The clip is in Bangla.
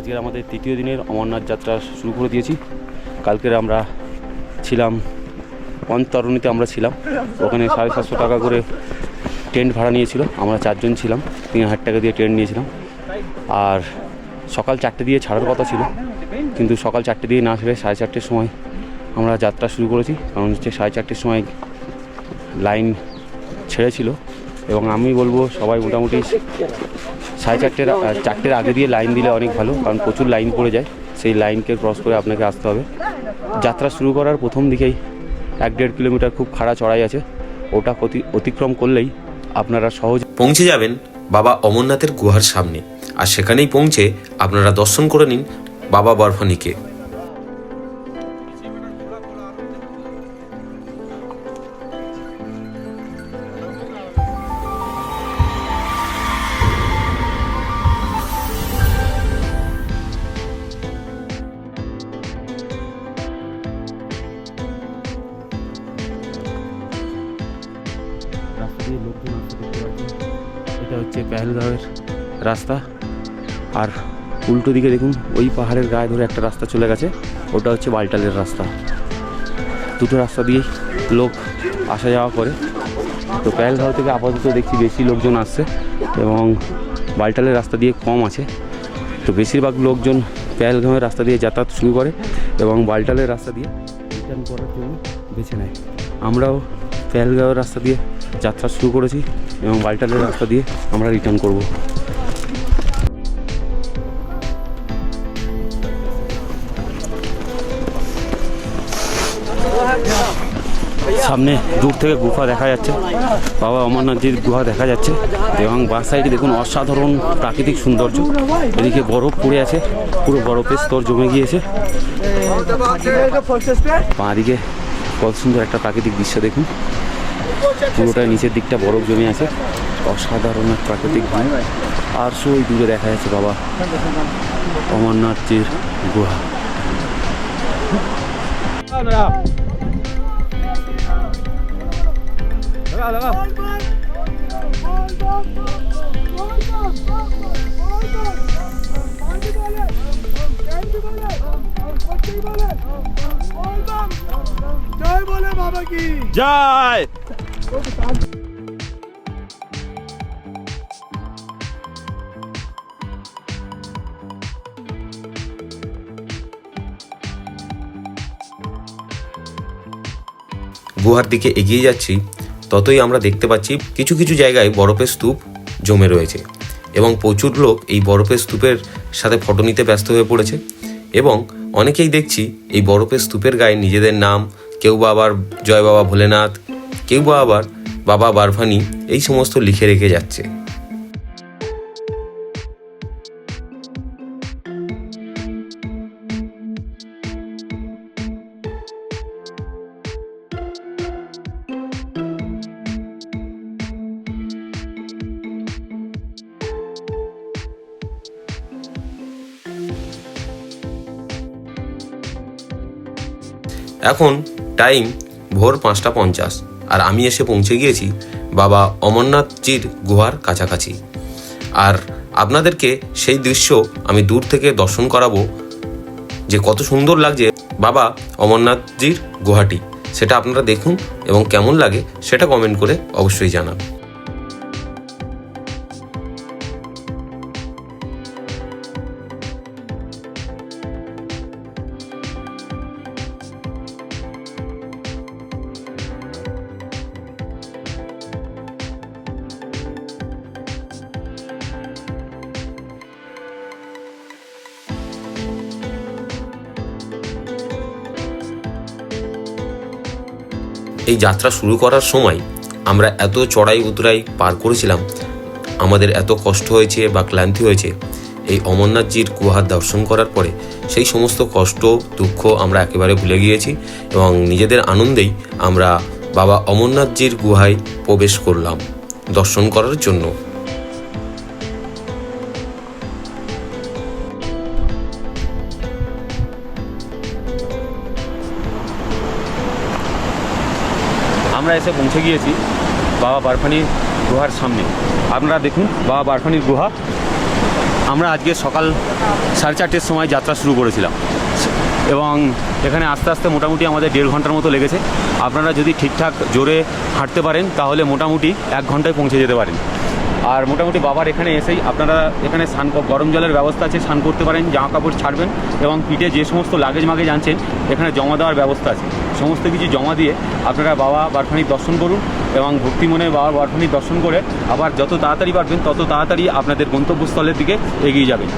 আজকের আমাদের তৃতীয় দিনের অমরনাথ যাত্রা শুরু করে দিয়েছি। কালকের আমরা ছিলাম পঞ্চতরণীতে আমরা ছিলাম। ওখানে সাড়ে সাতশো টাকা করে টেন্ট ভাড়া নিয়েছিল। আমরা চারজন ছিলাম, তিন হাজার টাকা দিয়ে টেন্ট নিয়েছিলাম। আর সকাল চারটে দিয়ে ছাড়ার কথা ছিল, কিন্তু সকাল চারটে দিয়ে না ছেড়ে সাড়ে চারটের সময় আমরা যাত্রা শুরু করেছি। কারণ হচ্ছে সাড়ে চারটের সময় লাইন ছেড়েছিল। এবং আমি বলব সবাই মোটামুটি সাড়ে চারটের চারটের আগে দিয়ে লাইন দিলে অনেক ভালো, কারণ প্রচুর লাইন পড়ে যায়, সেই লাইনকে ক্রস করে আপনাকে আসতে হবে। যাত্রা শুরু করার প্রথম দিকেই এক দেড় কিলোমিটার খুব খাড়া চড়াই আছে, ওটা অতি- অতিক্রম করলেই আপনারা সহজ পৌঁছে যাবেন বাবা অমরনাথের গুহার সামনে, আর সেখানেই পৌঁছে আপনারা দর্শন করে নিন বাবা বরফানিকে। লোকজন আসতে দেখতে এটা হচ্ছে পেহেলগাঁওয়ের রাস্তা। আর উল্টো দিকে দেখুন, ওই পাহাড়ের গায়ে ধরে একটা রাস্তা চলে গেছে। ওটা হচ্ছে বালটালের রাস্তা। দুটো রাস্তা দিয়েই লোক আসা যাওয়া করে। তো পেহেলগাঁও থেকে আপাতত দেখছি বেশি লোকজন আসছে এবং বালটালের রাস্তা দিয়ে কম আছে। তো বেশিরভাগ লোকজন পেহেলগাঁওয়ের রাস্তা দিয়ে যাতায়াত শুরু করে এবং বালটালের রাস্তা দিয়ে রিটার্ন করার জন্য বেছে নেয়। আমরাও পেহেলগাঁওয়ের রাস্তা দিয়ে যাত্রা শুরু করেছি এবং বালটালের রাস্তা দিয়ে আমরা রিটার্ন করব। সামনে দূর থেকে গুফা দেখা যাচ্ছে। বাবা অমরনাথজির গুহা দেখা যাচ্ছে এবং বাঁ সাইডে দেখুন অসাধারণ প্রাকৃতিক সৌন্দর্য। এদিকে বরফ পড়ে আছে, পুরো বরফের স্তর জমে গিয়েছে। বাঁ দিকে কত সুন্দর একটা প্রাকৃতিক দৃশ্য দেখুন। পুরোটা নিচের দিকটা বরফ জমে আছে। অসাধারণ এক প্রাকৃতিক ভিউ আর সই দূরে দেখা যাচ্ছে বাবা অমরনাথজির গুহা। জয় বলে বাবা কি জয়! গুহার দিকে এগিয়ে যাচ্ছি, ততই আমরা দেখতে পাচ্ছি কিছু কিছু জায়গায় বরফের স্তূপ জমে রয়েছে এবং প্রচুর লোক এই বরফের স্তূপের সাথে ফটো নিতে ব্যস্ত হয়ে পড়েছে এবং অনেকেই দেখছি এই বরফের স্তূপের গায়ে নিজেদের নাম, কেউ বা আবার জয় বাবা ভোলেনাথ কেউ বা আবার বাবা বারভানি এই সমস্ত লিখে রেখে যাচ্ছে। এখন টাইম ভোর পাঁচটা পঞ্চাশ। আর আমি এসে পৌঁছে গিয়েছি বাবা অমরনাথজির গুহার কাছাকাছি। আর আপনাদেরকে সেই দৃশ্য আমি দূর থেকে দর্শন করাবো, যে কত সুন্দর লাগছে বাবা অমরনাথজির গুহাটি। সেটা আপনারা দেখুন এবং কেমন লাগে সেটা কমেন্ট করে অবশ্যই জানান এই যাত্রা শুরু করার সময় আমরা এত চড়াই উতরাই পার করেছিলাম। আমাদের এত কষ্ট হয়েছে বা ক্লান্তি হয়েছে, এই অমরনাথজির গুহার দর্শন করার পরে সেই সমস্ত কষ্ট, দুঃখ আমরা একেবারে ভুলে গিয়েছি এবং নিজেদের আনন্দেই আমরা বাবা অমরনাথজির গুহায় প্রবেশ করলাম। দর্শন করার জন্য আমরা এসে পৌঁছে গিয়েছি বাবা বারফানির গুহার সামনে। আপনারা দেখুন, বাবা বারফানির গুহা। আমরা আজকে সকাল সাড়ে চারটের সময় যাত্রা শুরু করেছিলাম। এবং এখানে আস্তে আস্তে মোটামুটি আমাদের দেড় ঘণ্টার মতো লেগেছে। আপনারা যদি ঠিকঠাক জোরে হাঁটতে পারেন, তাহলে মোটামুটি এক ঘন্টায় পৌঁছে যেতে পারেন। আর মোটামুটি বাবার এখানে এসেই আপনারা এখানে স্নান গরম জলের ব্যবস্থা আছে, স্নান করতে পারেন, জামা কাপড় ছাড়বেন এবং পিঠে যে সমস্ত লাগেজ মাগেজ আনছেন, এখানে জমা দেওয়ার ব্যবস্থা আছে। সমস্ত কিছু জমা দিয়ে আপনারা বাবা বারফানির দর্শন করুন এবং ভক্তি মনে বাবা বারফানির দর্শন করে আবার যত তাড়াতাড়ি পারবেন তত তাড়াতাড়ি আপনাদের গন্তব্যস্থলের দিকে এগিয়ে যাবেন।